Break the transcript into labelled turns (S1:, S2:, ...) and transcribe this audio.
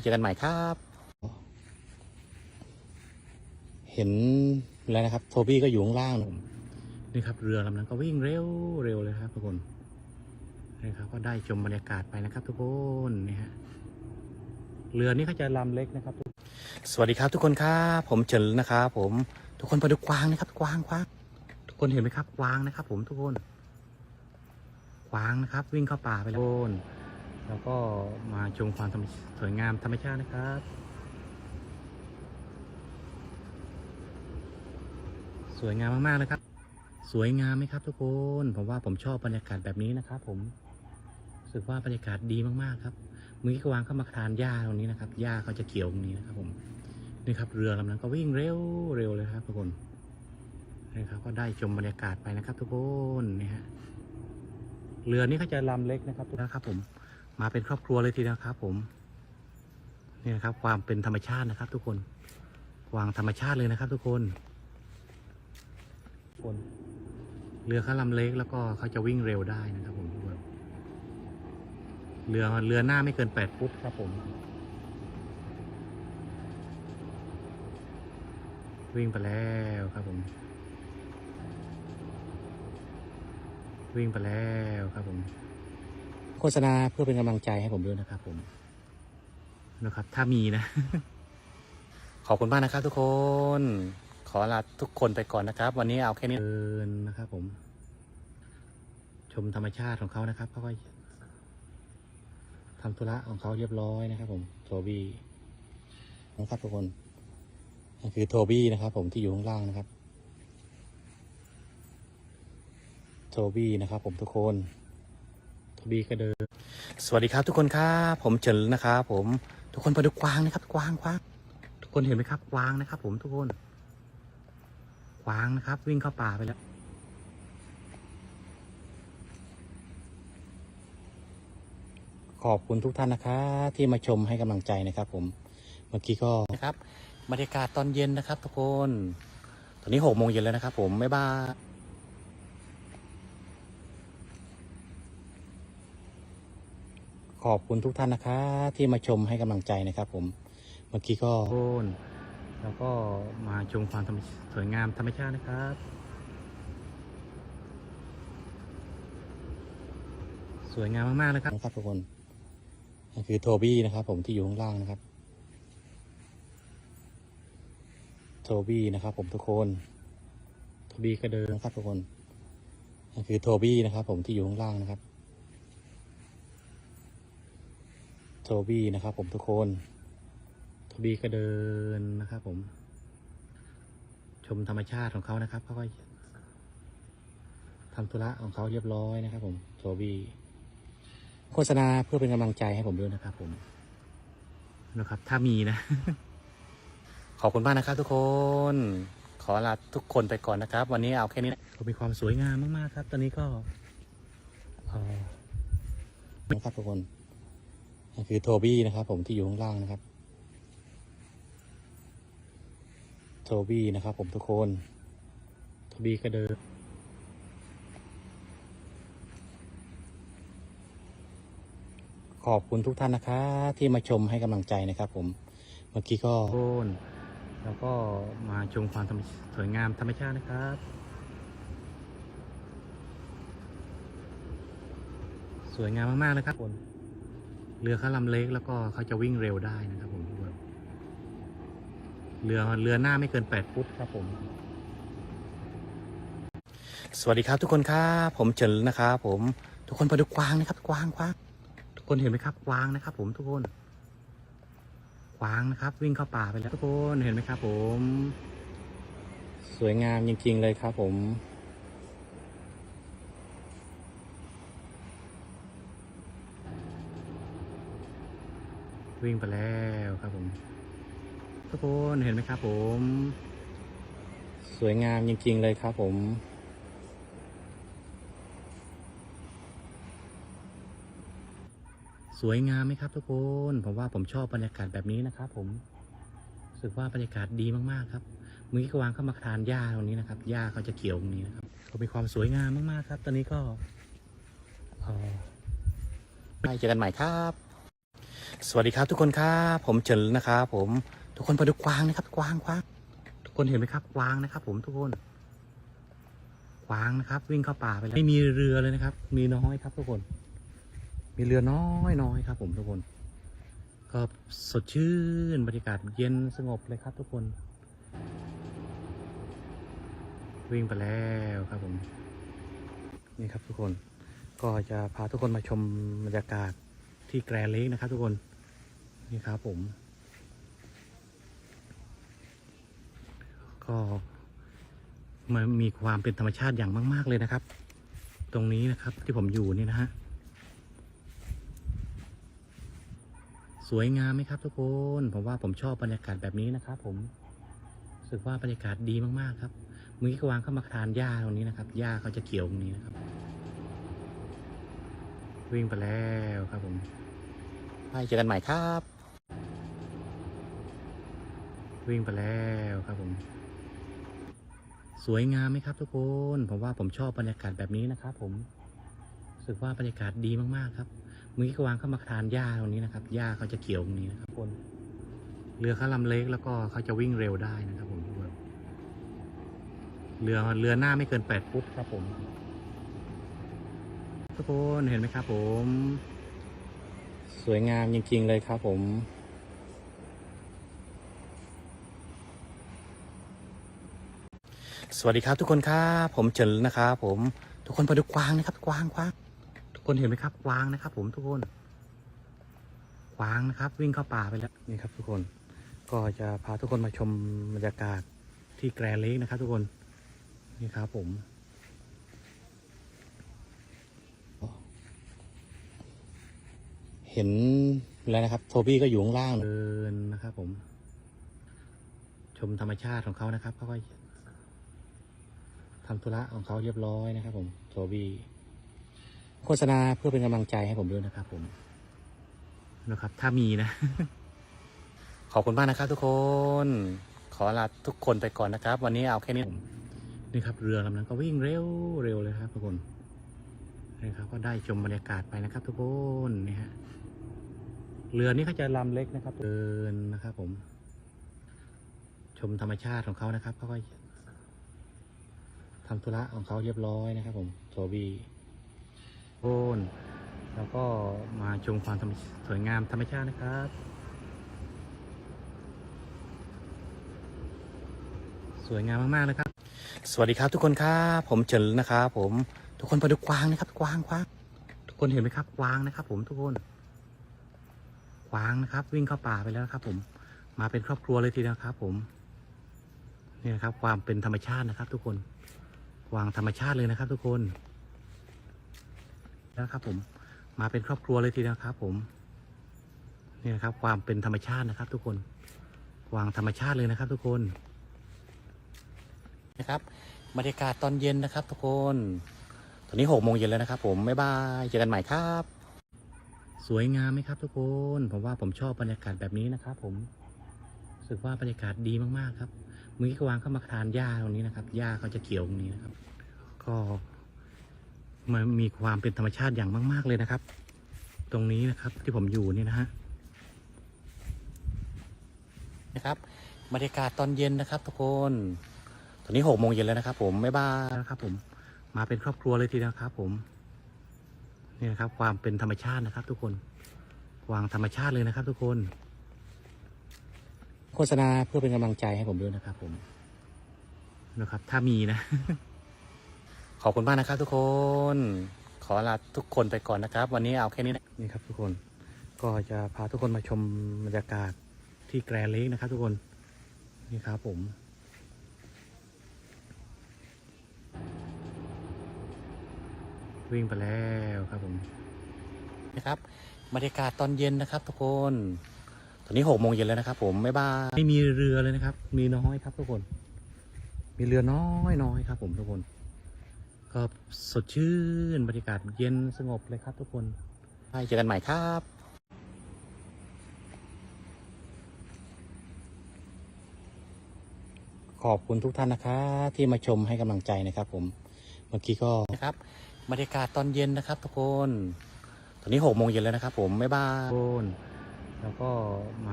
S1: เจอกันใหม่ครับ เห็นแล้วนะครับ โทบี้ก็อยู่ข้างล่างนี่ครับ เรือลำนั้นก็วิ่งเร็วเร็วเลยครับทุกคนนี่ครับก็ได้ชมบรรยากาศไปนะครับทุกคนนี่ฮะเรือนี้เขาจะลำเล็กนะครับ สวัสดีครับทุกคนครับผมเฉินนะครับผมทุกคนไปดูกวางนะครับกวางกวางทุกคนเห็นไหมครับกวางนะครับ ผมทุกคนกวางนะครับ วิ่งเข้าป่าไปแล้วทุกคน แล้วก็มาชมความสวยงามธรรมชาตินะครับ สวยงามมากๆเลยครับ สวยงามไหมครับทุกคน ผมว่าผมชอบบรรยากาศแบบนี้นะครับ ผมรู้สึกว่าบรรยากาศดีมากๆครับมือกี้กวางเข้ามาทานหญ้าตรงนี้นะครับหญ้าเขาจะเขียวตรงนี้นะครับ ผมนี่ครับเรือลำนั้นก็วิ่งเร็วเร็วเลยครับทุกคนนี่ครับก็ได้ชมบรรยากาศไปนะครับ ทุกคนนี่ฮะเรือนี้เขาจะลำเล็กนะครับนะครับผม มาเป็นครอบครัวเลยทีเดียวครับ ผมนี่นะครับ ความเป็นธรรมชาตินะครับ ทุกคนวางธรรมชาติเลยนะครับ ทุกคนคนเรือเขาลำเล็กแล้วก็เขาจะวิ่งเร็วได้นะครับ ผมทุกคนเรือเรือหน้าไม่เกินแปดฟุตครับ ผม วิ่งไปแล้วครับ ผม วิ่งไปแล้วครับผม โฆษณาเพื่อเป็นกำลังใจให้ผมด้วยนะครับ ผมนะครับ ถ้ามีนะ ขอบคุณมากนะครับ ทุกคน ขอลาทุกคนไปก่อนนะครับ วันนี้เอาแค่นี้เดินนะครับ ผม ชมธรรมชาติของเขานะครับเขาก็ทำธุระของเขาเรียบร้อยนะครับ ผม โทบี้นะครับทุกคนนั่คือโทบี้นะครับ ผมที่อยู่ข้างล่างนะครับ โทบี้นะครับ ผมทุกคน โทบี้ก็เดินสวัสดีครับทุกคนครับผมเฉินนะครับ ผมทุกคนไปดูกวางนะครับกวางกวางทุกคนเห็นไหมครับกวางนะครับ ผมทุกคนกวางนะครับ วิ่งเข้าป่าไปแล้วขอบคุณทุกท่านนะครับที่มาชมให้กำลังใจนะครับ ผมเมื่อกี้ก็นะครับบรรยากาศตอนเย็นนะครับ ทุกคน ตอนนี้หกโมงเย็นแล้วนะครับ ผมไม่บ้าย ขอบคุณทุกท่านนะครับที่มาชมให้กำลังใจนะครับ ผม เมื่อกี้ก็โนแล้วก็มาชมความสวยงามธรรมชาตินะครับ สวยงามมากๆเลยครับนะครับทุกคนนั่คือโทบี้นะครับ ผมที่อยู่ข้างล่างนะครับ โทบี้นะครับ ผมทุกคนโทบี้ก็เดินนะครับทุกคนนั่นคือโทบี้นะครับ ผมที่อยู่ข้างล่างนะครับ โทบี้นะครับผมทุกคนโทบี้ก็เดินนะครับผม ชมธรรมชาติของเขานะครับเขาก็ทำธุระของเขาเรียบร้อยนะครับ ผมโทบี้โฆษณาเพื่อเป็นกำลังใจให้ผมด้วยนะครับ ผมนะครับ ถ้ามีนะ ขอบคุณมากนะครับ ทุกคน ขอลาทุกคนไปก่อนนะครับ วันนี้เอาแค่นี้นะมีความสวยงามมากๆครับ ตอนนี้ก็อ่อนะครับทุกคน นั่คือโทบี้นะครับ ผมที่อยู่ข้างล่างนะครับ โทบี้นะครับ ผมทุกคน โทบี้ก็เดินขอบคุณทุกท่านนะครับที่มาชมให้กำลังใจนะครับ ผมเมื่อกี้ก็โนแล้วก็มาชมความธรรมสวยงามธรรมชาตินะครับ สวยงามมากๆเลยครับคน เรือเขาลำเล็กแล้วก็เขาจะวิ่งเร็วได้นะครับผมทุกคนเรือเรือหน้าไม่เกินแปดฟุตครับผมสวัสดีครับทุกคนครับผมเฉินนะครับผมทุกคนไปดูกวางนะครับกวางกวางทุกคนเห็นไหมครับกวางนะครับ ผมทุกคนกวางนะครับ วิ่งเข้าป่าไปแล้วทุกคนเห็นไหมครับ ผม สวยงามจริงๆเลยครับ ผม วิ่งไปแล้วครับผม ทุกคนเห็นไหมครับผม สวยงามจริง ๆ เลยครับผมสวยงามไหมครับทุกคน ผมว่าผมชอบบรรยากาศแบบนี้นะครับ ผมรู้สึกว่าบรรยากาศดีมากๆครับมือกี้วางเข้ามาทานหญ้าตรงนี้นะครับหญ้าเขาจะเขียวตรงนี้นะครับเขามีความสวยงามมากๆครับ ตอนนี้ก็อ่อไปเจอกันใหม่ครับ สวัสดีครับทุกคนครับผมเฉินนะครับผมทุกคนมาดูกวางนะครับกวางกวางทุกคนเห็นไหมครับกวางนะครับ ผมทุกคนกวางนะครับ วิ่งเข้าป่าไปแล้วไม่มีเรือเลยนะครับ มีน้อยครับทุกคน มีเรือน้อยน้อยครับ ผมทุกคนก็สดชื่นบรรยากาศเย็นสงบเลยครับ ทุกคน วิ่งไปแล้วครับผมนี่ครับทุกคนก็จะพาทุกคนมาชมบรรยากาศที่แกรเล็กนะครับ ทุกคน นี่ครับผม ก็มันมีความเป็นธรรมชาติอย่างมาก ๆ เลยนะครับ ตรงนี้นะครับที่ผมอยู่นี่นะฮะสวยงามไหมครับ ทุกคนผมว่าผมชอบบรรยากาศแบบนี้นะครับ ผมรู้สึกว่าบรรยากาศดีมากๆครับมือกี้ก็วางเข้ามาทานหญ้าตรงนี้นะครับหญ้าเขาจะเขียวตรงนี้นะครับ วิ่งไปแล้วครับผมไปเจอกันใหม่ครับ วิ่งไปแล้วครับผม สวยงามไหมครับทุกคน ผมว่าผมชอบบรรยากาศแบบนี้นะครับผมรู้สึกว่าบรรยากาศดีมากๆครับเมื่อกี้วางเข้ามาทานหญ้าตรงนี้นะครับหญ้าเขาจะเขียวตรงนี้นะครับคนเรือเขาลำเล็กแล้วก็เขาจะวิ่งเร็วได้นะครับผมเรือเรือหน้าไม่เกินแปดฟุตครับผม ทุกคนเห็นไหมครับผม สวยงามจริง ๆ เลยครับผม สวัสดีครับทุกคนครับผมเฉินนะครับผมทุกคนมาดูกวางนะครับกวางกวางทุกคนเห็นไหมครับกวางนะครับ ผมทุกคนกวางนะครับ วิ่งเข้าป่าไปแล้วนี่ครับ ทุกคนก็จะพาทุกคนมาชมบรรยากาศที่แกรนเล็กนะครับ ทุกคนนี่ครับผมเห็นแล้วนะครับ โทบี้ก็อยู่ข้างล่างเดินนะครับ ผม ชมธรรมชาติของเขานะครับเขาก็ ทำธุระของเขาเรียบร้อยนะครับผมโทบี้โฆษณาเพื่อเป็นกำลังใจให้ผมด้วยนะครับผมนะครับ ถ้ามีนะ ขอบคุณมากนะครับทุกคน ขอลาทุกคนไปก่อนนะครับ วันนี้เอาแค่นี้นี่ครับ เรือลำนั้นก็วิ่งเร็วเร็วเลยครับ ทุกคนนี่ครับ ก็ได้ชมบรรยากาศไปนะครับ ทุกคนนี่ฮะเรือนี้เขาจะลำเล็กนะครับเดินนะครับ ผม ชมธรรมชาติของเขานะครับเขาก็ ทำธุระของเขาเรียบร้อยนะครับ ผมโทบี้โอนแล้วก็มาชมความสวยงามธรรมชาตินะครับ สวยงามมากๆเลยครับ สวัสดีครับทุกคนครับผมเฉินนะครับผมทุกคนมาดูกวางนะครับกวางกวางทุกคนเห็นไหมครับกวางนะครับ ผมทุกคนกวางนะครับ วิ่งเข้าป่าไปแล้วครับ ผมมาเป็นครอบครัวเลยทีเดียวครับ ผมนี่นะครับความเป็นธรรมชาตินะครับ ทุกคน วางธรรมชาติเลยนะครับ ทุกคนแล้วครับผมมาเป็นครอบครัวเลยทีเดียวครับ ผมนี่นะครับ ความเป็นธรรมชาตินะครับ ทุกคนวางธรรมชาติเลยนะครับ ทุกคนนะครับบรรยากาศตอนเย็นนะครับ ทุกคน ตอนนี้หกโมงเย็นแล้วนะครับ ผมบ๊ายบายเจอกันใหม่ครับ สวยงามไหมครับ ทุกคน ผมว่าผมชอบบรรยากาศแบบนี้นะครับ ผมรู้สึกว่าบรรยากาศดีมากๆครับ เมื่อกี้ก็วางเข้ามาทานหญ้าตรงนี้นะครับหญ้าเขาจะเขียวตรงนี้นะครับ ก็มันมีความเป็นธรรมชาติอย่างมาก ๆเลยนะครับ ตรงนี้นะครับที่ผมอยู่นี่นะฮะนะครับบรรยากาศตอนเย็นนะครับ ทุกคน ตอนนี้หกโมงเย็นแล้วนะครับ ผมบ๊ายบานะครับ ผมมาเป็นครอบครัวเลยทีเดียวครับ ผมนี่นะครับ ความเป็นธรรมชาตินะครับ ทุกคนวางธรรมชาติเลยนะครับ ทุกคน โฆษณาเพื่อเป็นกำลังใจให้ผมด้วยนะครับผมนะครับ ถ้ามีนะ ขอบคุณมากนะครับ ทุกคน ขอลาทุกคนไปก่อนนะครับ วันนี้เอาแค่นี้นะนี่ครับ ทุกคนก็จะพาทุกคนมาชมบรรยากาศที่แกรนเลกนะครับ ทุกคนนี่ครับผมวิ่งไปแล้วครับผมนะครับบรรยากาศตอนเย็นนะครับ ทุกคน ตอนนี้หกโมงเย็นแล้วนะครับ ผมบ๊ายบายไม่มีเรือเลยนะครับ มีน้อยครับทุกคน มีเรือน้อยน้อยครับ ผมทุกคนก็สดชื่นบรรยากาศเย็นสงบเลยครับ ทุกคนไปเจอกันใหม่ครับขอบคุณทุกท่านนะครับที่มาชมให้กำลังใจนะครับ ผมเมื่อกี้ก็นะครับบรรยากาศตอนเย็นนะครับ ทุกคน ตอนนี้หกโมงเย็นแล้วนะครับ ผมบ๊ายบาย แล้วก็มา